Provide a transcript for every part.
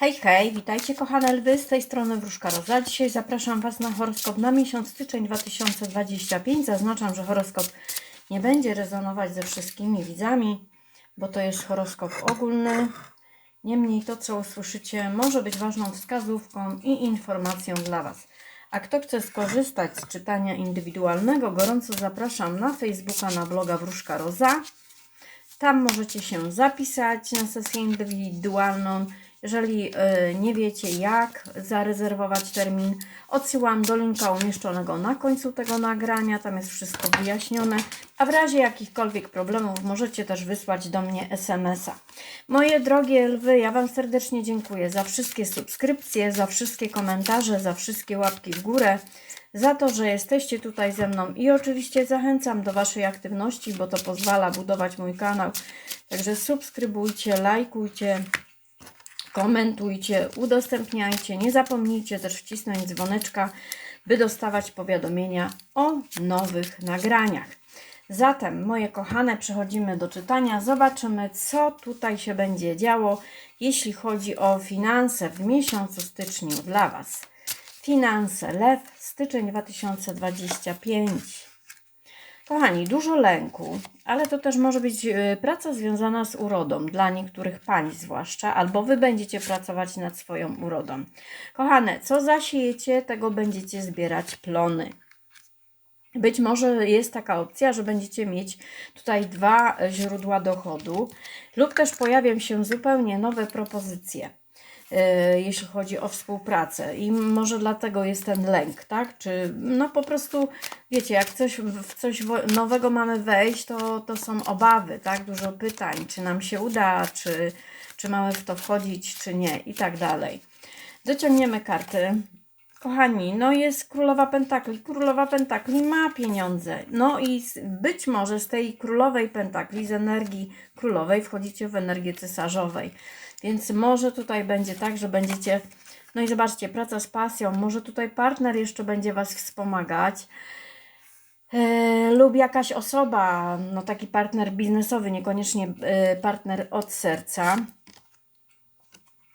Hej, hej, witajcie kochane lwy, z tej strony Wróżka Roza. Dzisiaj zapraszam Was na horoskop na miesiąc styczeń 2025. Zaznaczam, że horoskop nie będzie rezonować ze wszystkimi widzami, bo to jest horoskop ogólny. Niemniej to, co usłyszycie, może być ważną wskazówką i informacją dla Was. A kto chce skorzystać z czytania indywidualnego, gorąco zapraszam na Facebooka, na bloga Wróżka Roza. Tam możecie się zapisać na sesję indywidualną. Jeżeli y, nie wiecie, jak zarezerwować termin, odsyłam do linka umieszczonego na końcu tego nagrania. Tam jest wszystko wyjaśnione. A w razie jakichkolwiek problemów możecie też wysłać do mnie SMS-a. Moje drogie lwy, ja Wam serdecznie dziękuję za wszystkie subskrypcje, za wszystkie komentarze, za wszystkie łapki w górę za to, że jesteście tutaj ze mną i oczywiście zachęcam do Waszej aktywności, bo to pozwala budować mój kanał. Także subskrybujcie, lajkujcie, komentujcie, udostępniajcie. Nie zapomnijcie też wcisnąć dzwoneczka, by dostawać powiadomienia o nowych nagraniach. Zatem, moje kochane, przechodzimy do czytania. Zobaczymy, co tutaj się będzie działo, jeśli chodzi o finanse w miesiącu styczniu dla Was. Finanse, lew, styczeń 2025. Kochani, dużo lęku, ale to też może być e, praca związana z urodą, dla niektórych pań zwłaszcza, albo wy będziecie pracować nad swoją urodą. Kochane, co zasiejecie, tego będziecie zbierać plony. Być może jest taka opcja, że będziecie mieć tutaj dwa źródła dochodu, lub też pojawią się zupełnie nowe propozycje e, jeśli chodzi o współpracę. I może dlatego jest ten lęk, tak? Czy no po prostu, wiecie, jak coś, w coś nowego mamy wejść, to, to są obawy, tak? Dużo pytań, czy nam się uda, czy, czy mamy w to wchodzić, czy nie, i tak dalej. Dociągniemy karty. Kochani, no jest królowa pentakli. Królowa pentakli ma pieniądze. No i być może z tej królowej pentakli, z energii królowej wchodzicie w energię cesarzowej. Więc może tutaj będzie tak, że będziecie. No i zobaczcie, praca z pasją. Może tutaj partner jeszcze będzie Was wspomagać. E, lub jakaś osoba, no taki partner biznesowy, niekoniecznie e, partner od serca.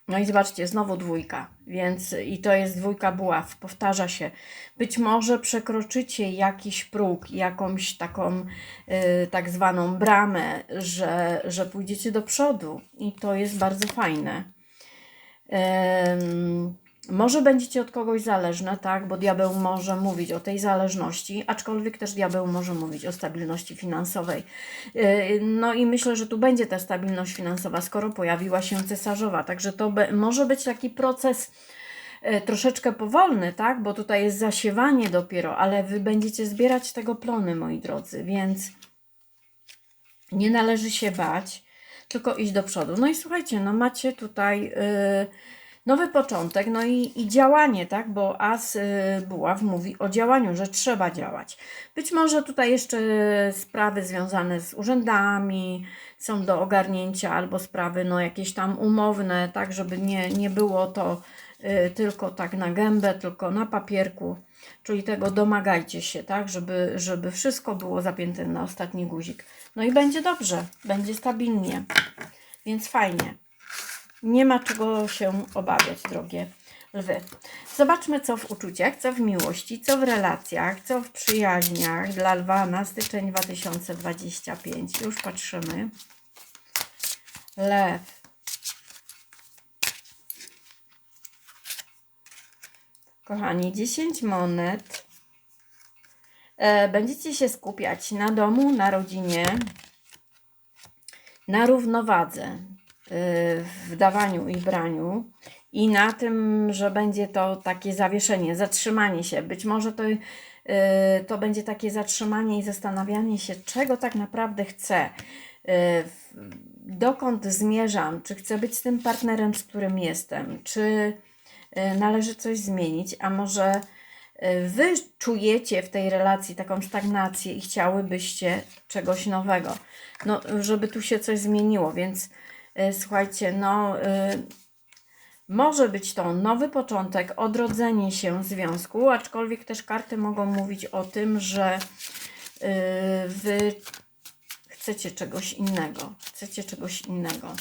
No i zobaczcie, znowu dwójka, więc i to jest dwójka buław, powtarza się. Być może przekroczycie jakiś próg, jakąś taką y, tak zwaną bramę, że, że pójdziecie do przodu i to jest bardzo fajne. Em, może będziecie od kogoś zależne, tak, bo diabeł może mówić o tej zależności, aczkolwiek też diabeł może mówić o stabilności finansowej. Yy, No i myślę, że tu będzie ta stabilność finansowa, skoro pojawiła się cesarzowa. Także to może być taki proces e, troszeczkę powolny, tak, bo tutaj jest zasiewanie dopiero, ale wy będziecie zbierać tego plony, moi drodzy, więc nie należy się bać, tylko iść do przodu. No i słuchajcie, no macie tutaj yy, nowy początek, no i, i działanie, tak? Bo As yy, Buław mówi o działaniu, że trzeba działać. Być może tutaj jeszcze sprawy związane z urzędami są do ogarnięcia, albo sprawy no jakieś tam umowne, tak, żeby nie, nie było to yy, tylko tak na gębę, tylko na papierku. Czyli tego domagajcie się, tak, żeby, żeby wszystko było zapięte na ostatni guzik. No i będzie dobrze, będzie stabilnie, więc fajnie. Nie ma czego się obawiać, drogie lwy. Zobaczmy, co w uczuciach, co w miłości, co w relacjach, co w przyjaźniach dla lwa na styczeń 2025. Już patrzymy. Lew. Kochani, 10 monet. E, Będziecie się skupiać na domu, na rodzinie, na równowadze w dawaniu i braniu i na tym, że będzie to takie zawieszenie, zatrzymanie się. Być może to, y, to będzie takie zatrzymanie i zastanawianie się, czego tak naprawdę chcę, y, dokąd zmierzam, czy chcę być tym partnerem, z którym jestem, czy y, należy coś zmienić, a może y, Wy czujecie w tej relacji taką stagnację i chciałybyście czegoś nowego, no, żeby tu się coś zmieniło, więc y, słuchajcie, no, y, może być to nowy początek, odrodzenie się związku, aczkolwiek też karty mogą mówić o tym, że y, Wy chcecie czegoś innego, chcecie czegoś innego.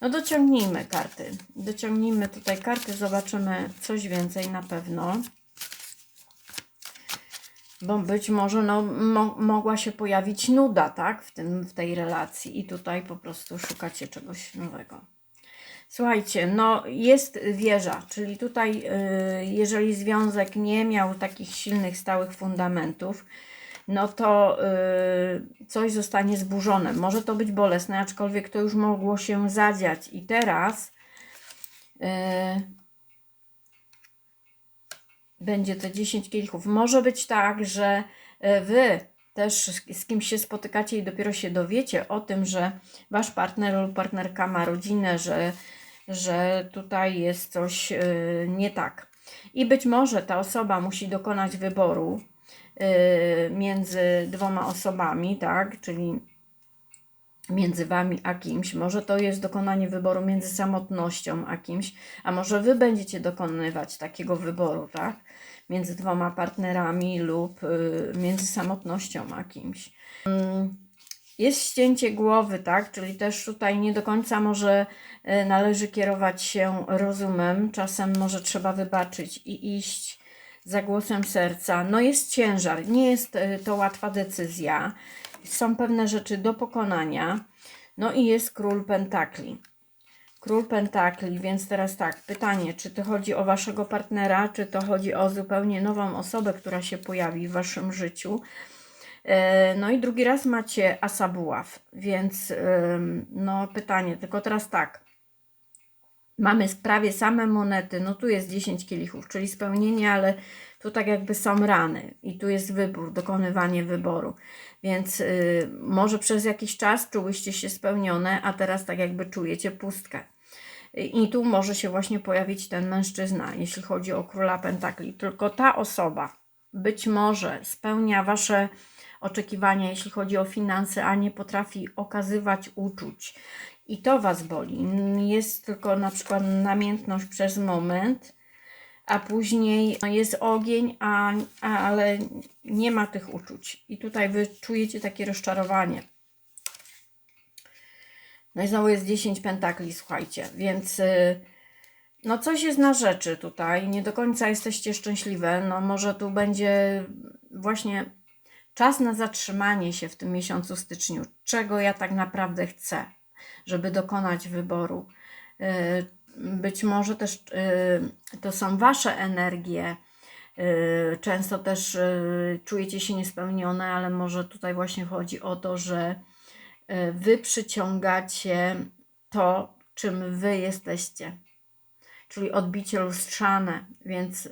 No dociągnijmy karty. Dociągnijmy tutaj karty, zobaczymy coś więcej na pewno. Bo być może no, mo mogła się pojawić nuda, tak, w, tym, w tej relacji i tutaj po prostu szukacie czegoś nowego. Słuchajcie, no jest wieża, czyli tutaj, y, jeżeli związek nie miał takich silnych, stałych fundamentów, no to y, coś zostanie zburzone. Może to być bolesne, aczkolwiek to już mogło się zadziać. I teraz y, będzie te 10 kielichów. Może być tak, że y, wy też z- kimś się spotykacie i dopiero się dowiecie o tym, że wasz partner lub partnerka ma rodzinę, że, że tutaj jest coś y, nie tak. I być może ta osoba musi dokonać wyboru y, między dwoma osobami, tak? Czyli między wami a kimś. Może to jest dokonanie wyboru między samotnością a kimś, a może wy będziecie dokonywać takiego wyboru, tak? Między dwoma partnerami lub y, między samotnością a kimś. Mm, Jest ścięcie głowy, tak? Czyli też tutaj nie do końca może y, należy kierować się rozumem. Czasem może trzeba wybaczyć i iść za głosem serca. No jest ciężar, nie jest y, to łatwa decyzja. Są pewne rzeczy do pokonania. No i jest król pentakli. Król pentakli, więc teraz tak, pytanie, czy to chodzi o waszego partnera, czy to chodzi o zupełnie nową osobę, która się pojawi w waszym życiu. E, No i drugi raz macie asa buław, więc no pytanie, tylko teraz tak. Mamy prawie same monety, no tu jest 10 kielichów, czyli spełnienie, ale tu tak jakby są rany i tu jest wybór, dokonywanie wyboru. Więc y, może przez jakiś czas czułyście się spełnione, a teraz tak jakby czujecie pustkę. I tu może się właśnie pojawić ten mężczyzna, jeśli chodzi o króla pentakli. Tylko ta osoba być może spełnia wasze oczekiwania, jeśli chodzi o finanse, a nie potrafi okazywać uczuć. I to was boli. Jest tylko na przykład namiętność przez moment, a później jest ogień, a, a, ale nie ma tych uczuć. I tutaj wy czujecie takie rozczarowanie. No i znowu jest 10 pentakli, słuchajcie, więc y, no coś jest na rzeczy tutaj. Nie do końca jesteście szczęśliwe. No może tu będzie właśnie czas na zatrzymanie się w tym miesiącu styczniu. Czego ja tak naprawdę chcę, żeby dokonać wyboru. Y, Być może też y, to są wasze energie. Y, Często też czujecie się niespełnione, ale może tutaj właśnie chodzi o to, że wy przyciągacie to, czym wy jesteście, czyli odbicie lustrzane, więc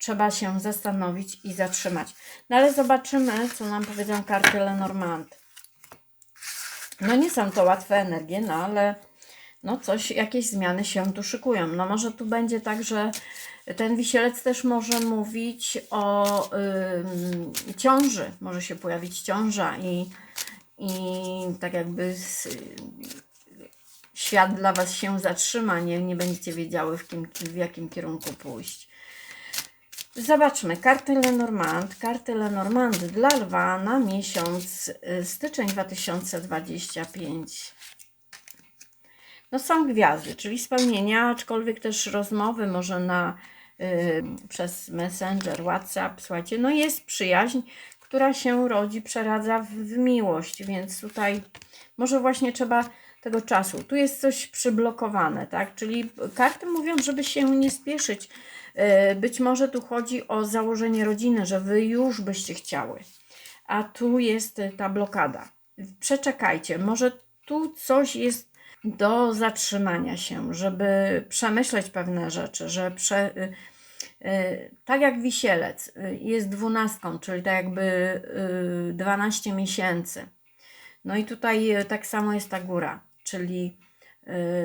trzeba się zastanowić i zatrzymać. No ale zobaczymy, co nam powiedzą karty Lenormand. No nie są to łatwe energie, no ale no coś, jakieś zmiany się tu szykują. No może tu będzie tak, że ten wisielec też może mówić o ym, ciąży. Może się pojawić ciąża i, i tak jakby z, świat dla Was się zatrzyma, nie, nie będziecie wiedziały w, kim, w jakim kierunku pójść. Zobaczmy, karty Lenormand. Karty Lenormand dla Lwa na miesiąc y, styczeń 2025. No są gwiazdy, czyli spełnienia, aczkolwiek też rozmowy może na y, przez Messenger, WhatsApp, słuchajcie, no jest przyjaźń, która się rodzi, przeradza w, w miłość, więc tutaj może właśnie trzeba tego czasu. Tu jest coś przyblokowane, tak? Czyli karty mówią, żeby się nie spieszyć. Y, Być może tu chodzi o założenie rodziny, że wy już byście chciały, a tu jest ta blokada. Przeczekajcie, może tu coś jest do zatrzymania się, żeby przemyśleć pewne rzeczy, że prze, y, y, tak jak wisielec y, jest dwunastką, czyli tak jakby y, 12 miesięcy. No i tutaj tak samo jest ta góra, czyli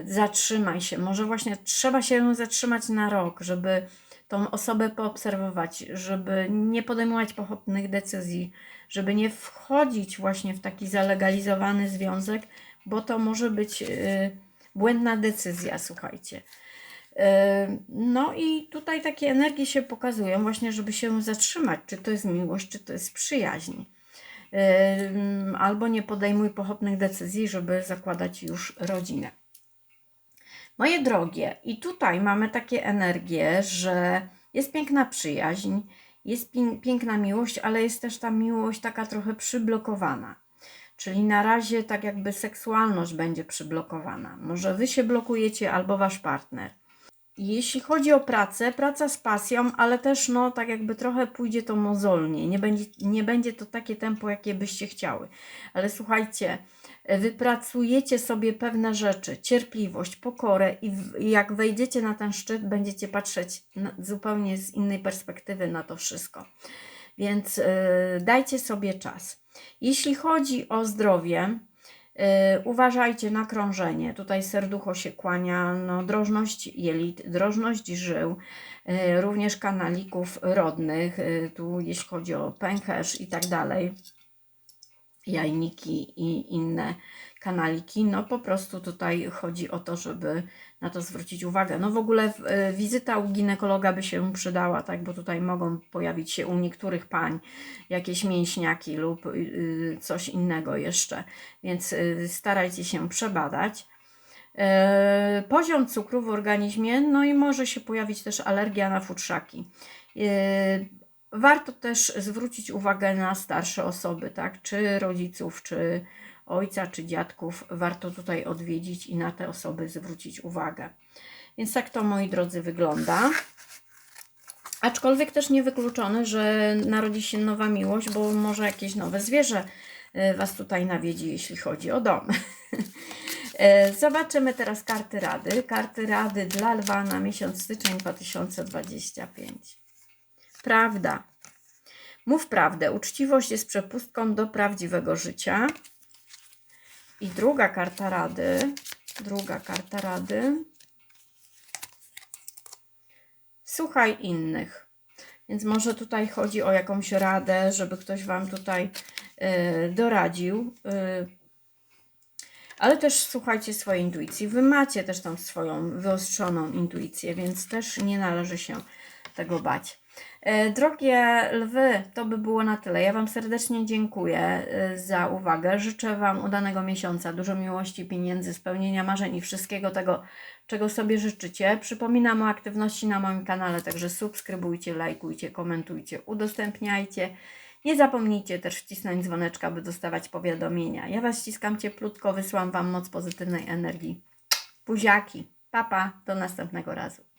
zatrzymaj się. Może właśnie trzeba się zatrzymać na rok, żeby tą osobę poobserwować, żeby nie podejmować pochopnych decyzji, żeby nie wchodzić właśnie w taki zalegalizowany związek, bo to może być y, błędna decyzja, słuchajcie. Y, No i tutaj takie energie się pokazują właśnie, żeby się zatrzymać, czy to jest miłość, czy to jest przyjaźń. Albo nie podejmuj pochopnych decyzji, żeby zakładać już rodzinę. Moje drogie, i tutaj mamy takie energie, że jest piękna przyjaźń, jest pię- piękna miłość, ale jest też ta miłość taka trochę przyblokowana. Czyli na razie tak jakby seksualność będzie przyblokowana. Może wy się blokujecie albo wasz partner. Jeśli chodzi o pracę, praca z pasją, ale też no tak jakby trochę pójdzie to mozolnie. Nie będzie, nie będzie to takie tempo, jakie byście chciały. Ale słuchajcie, wypracujecie sobie pewne rzeczy, cierpliwość, pokorę i w- jak wejdziecie na ten szczyt, będziecie patrzeć na, zupełnie z innej perspektywy na to wszystko. Więc y, dajcie sobie czas. Jeśli chodzi o zdrowie, uważajcie na krążenie. Tutaj serducho się kłania, no, drożność jelit, drożność żył, y, również kanalików rodnych, y, tu jeśli chodzi o pęcherz i tak dalej jajniki i inne kanaliki. No po prostu tutaj chodzi o to, żeby na to zwrócić uwagę. No w ogóle e, wizyta u ginekologa by się przydała, tak, bo tutaj mogą pojawić się u niektórych pań jakieś mięśniaki lub y, coś innego jeszcze, więc y, starajcie się przebadać. E, Poziom cukru w organizmie, no i może się pojawić też alergia na futrzaki. Warto też zwrócić uwagę na starsze osoby, tak? Czy rodziców, czy ojca, czy dziadków. Warto tutaj odwiedzić i na te osoby zwrócić uwagę. Więc tak to, moi drodzy, wygląda. Aczkolwiek też niewykluczone, że narodzi się nowa miłość, bo może jakieś nowe zwierzę e, Was tutaj nawiedzi, jeśli chodzi o dom. E, Zobaczymy teraz karty rady. Karty rady dla Lwa na miesiąc styczeń 2025. Prawda. Mów prawdę. Uczciwość jest przepustką do prawdziwego życia. I druga karta rady. Druga karta rady. Słuchaj innych. Więc może tutaj chodzi o jakąś radę, żeby ktoś Wam tutaj y, doradził. Y, ale też słuchajcie swojej intuicji. Wy macie też tą swoją wyostrzoną intuicję, więc też nie należy się tego bać. E, Drogie lwy, to by było na tyle. Ja Wam serdecznie dziękuję e, za uwagę. Życzę Wam udanego miesiąca, dużo miłości, pieniędzy, spełnienia marzeń i wszystkiego tego, czego sobie życzycie. Przypominam o aktywności na moim kanale, także subskrybujcie, lajkujcie, komentujcie, udostępniajcie. Nie zapomnijcie też wcisnąć dzwoneczka, by dostawać powiadomienia. Ja Was ściskam cieplutko, wysyłam Wam moc pozytywnej energii. Buziaki, papa, do następnego razu.